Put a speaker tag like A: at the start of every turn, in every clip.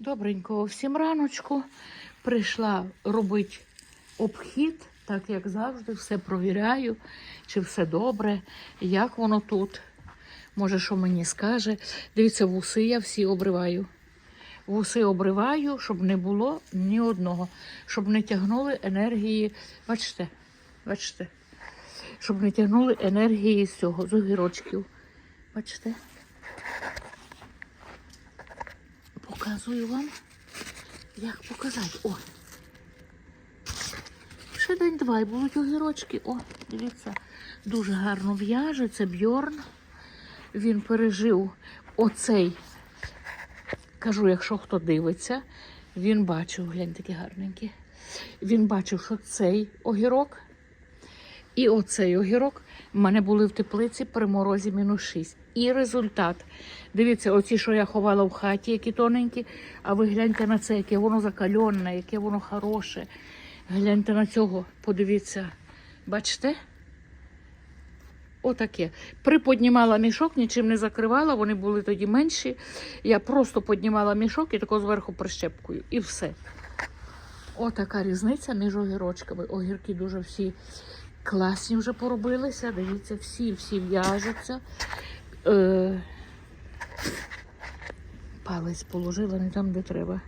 A: Добренького всім раночку. Прийшла робити обхід, так як завжди, все провіряю, чи все добре, як воно тут. Може, що мені скаже. Дивіться, вуси я всі обриваю. Вуси обриваю, щоб не було ні одного, щоб не тягнули енергії. Бачите, бачите, щоб не тягнули енергії з цього, з огірочків. Бачите? Показую вам, як показати. О! Ще день-два і будуть огірочки. О, дивіться, дуже гарно в'яже. Це бьорн. Він пережив оцей. Кажу, якщо хто дивиться, він бачив, глянь, такі гарненькі. Він бачив, що цей огірок і оцей огірок в мене були в теплиці при морозі мінус 6. І результат. Дивіться, оці, що я ховала в хаті, які тоненькі, а ви гляньте на це, яке воно закальонне, яке воно хороше. Гляньте на цього, подивіться. Бачите? Отаке. Приподнімала мішок, нічим не закривала, вони були тоді менші. Я просто піднімала мішок і тако зверху прищепкою. І все. Отака різниця між огірочками. Огірки дуже всі класні вже поробилися. Дивіться, всі всі в'яжуться. Е, Палець положила не там, де треба.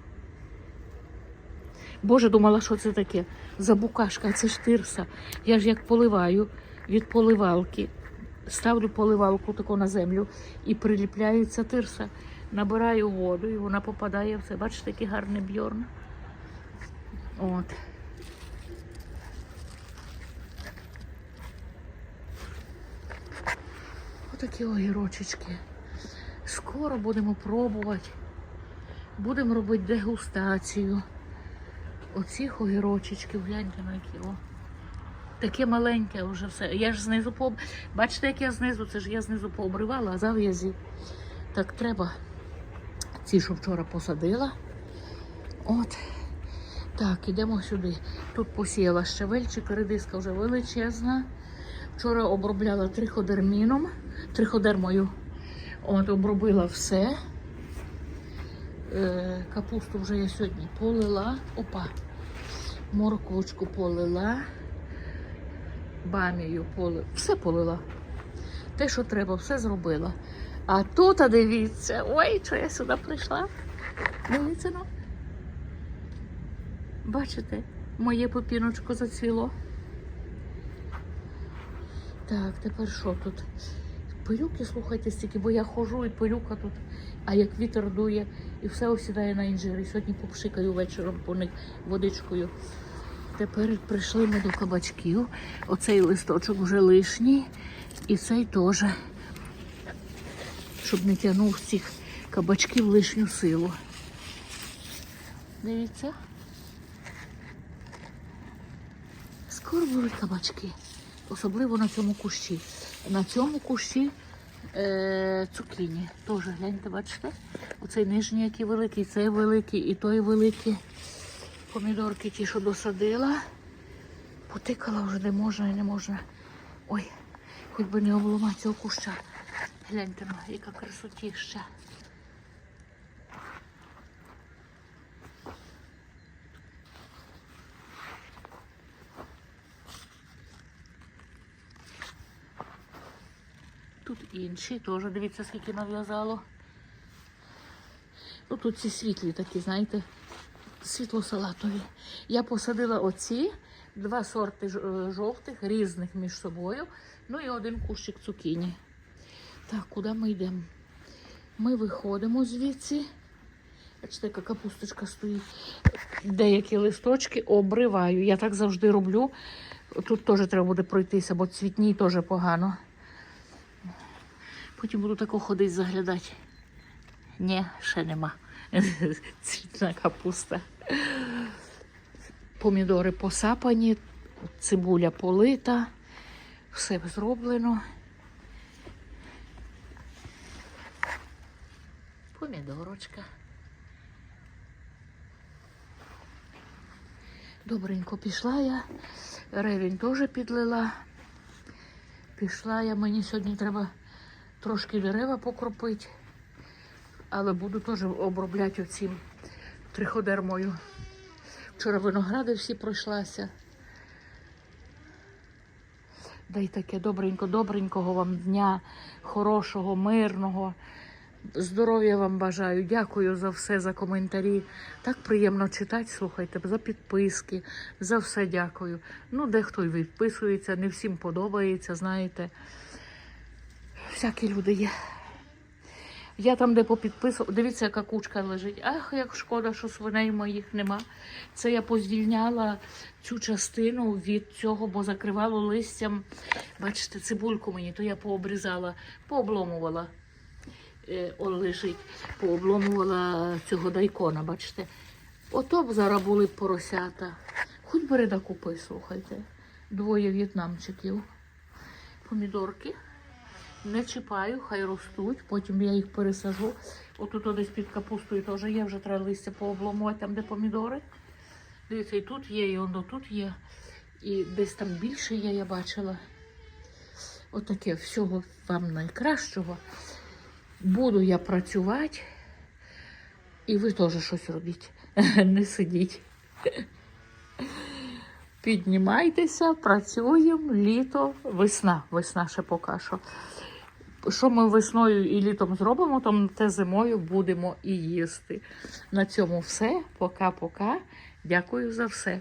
A: Боже, думала, що це таке. Забукашка, це ж тирса. Я ж як поливаю від поливалки, ставлю поливалку таку на землю і приліпляється тирса. Набираю воду і вона попадає в це. Бачите, який гарний бьорн. От. Отакі огірочечки. Скоро будемо пробувати. Будемо робити дегустацію. Оцих огірочечків, гляньте на які. О. Таке маленьке вже все. Я ж знизу по... Бачите, як я знизу, це ж я знизу пообривала, а зав'язі. Так треба. Ці, що вчора посадила. От. Так, ідемо сюди. Тут посіяла щавельчик, редиска вже величезна. Вчора обробляла триходерміном, триходермою. От, обробила все. Е, капусту вже я сьогодні полила. Опа. Морквочку полила. Бамію полила. Все полила. Те, що треба, все зробила. А тут, а дивіться, ой, що я сюди прийшла. Дивіться, ну. Бачите, моє попіночко зацвіло. Так, тепер що тут? Пилюки, слухайте, стільки, бо я ходжу і пилюка тут, а як вітер дує, і все осідає на інжири. Сьогодні попшикаю вечором по них водичкою. Тепер прийшли ми до кабачків. Оцей листочок вже лишній, і цей теж, щоб не тягнув цих кабачків лишню силу. Дивіться. Скоро будуть кабачки, особливо на цьому кущі. На цьому кущі е, цукіні. Теж гляньте, бачите? Оцей нижній, який великий, цей великий і той великий. Помідорки ті, що досадила. Потикала вже де можна і не можна. Ой, хоч би не обломати цього куща. Гляньте, ну, яка красотіща. Інші теж, дивіться, скільки нав'язало. Ну, тут ці світлі такі, знаєте, світло-салатові. Я посадила оці два сорти е, жовтих, різних між собою. Ну і один кущик цукіні. Так, куди ми йдемо? Ми виходимо звідси. Бачите, яка капусточка стоїть. Деякі листочки обриваю. Я так завжди роблю. Тут теж треба буде пройтися, бо цвітній теж погано. Потім буду тако ходити заглядати. Ні, ще нема. Цвітна капуста. Помідори посапані, цибуля полита, все зроблено. Помідорочка. Добренько пішла я. Ревінь теж підлила. Пішла я, мені сьогодні треба трошки дерева покропити, але буду теж обробляти оцим триходермою. Вчора виногради всі пройшлася. Дай таке добренько, добренького вам дня, хорошого, мирного. Здоров'я вам бажаю. Дякую за все, за коментарі. Так приємно читати, слухайте, за підписки, за все дякую. Ну, дехто й відписується, не всім подобається, знаєте. Всякі люди є. Я там, де попідписував, дивіться, яка кучка лежить. Ах, як шкода, що свиней моїх нема. Це я позвільняла цю частину від цього, бо закривало листям. Бачите, цибульку мені, то я пообрізала, пообломувала. Е, он лежить, пообломувала цього дайкона, бачите. Ото б зараз були поросята. Хоч бери да купи, слухайте. Двоє в'єтнамчиків. Помідорки. Не чіпаю, хай ростуть, потім я їх пересажу. Отут десь під капустою теж є, вже треба листя пообломувати, там, де помідори. Дивіться, і тут є, і воно тут є. І десь там більше є, я бачила. Отаке всього вам найкращого. Буду я працювати, і ви теж щось робіть. Не сидіть. Піднімайтеся, працюємо, літо, весна. Весна ще поки що. Що ми весною і літом зробимо, то те зимою будемо і їсти. На цьому все. Пока-пока. Дякую за все.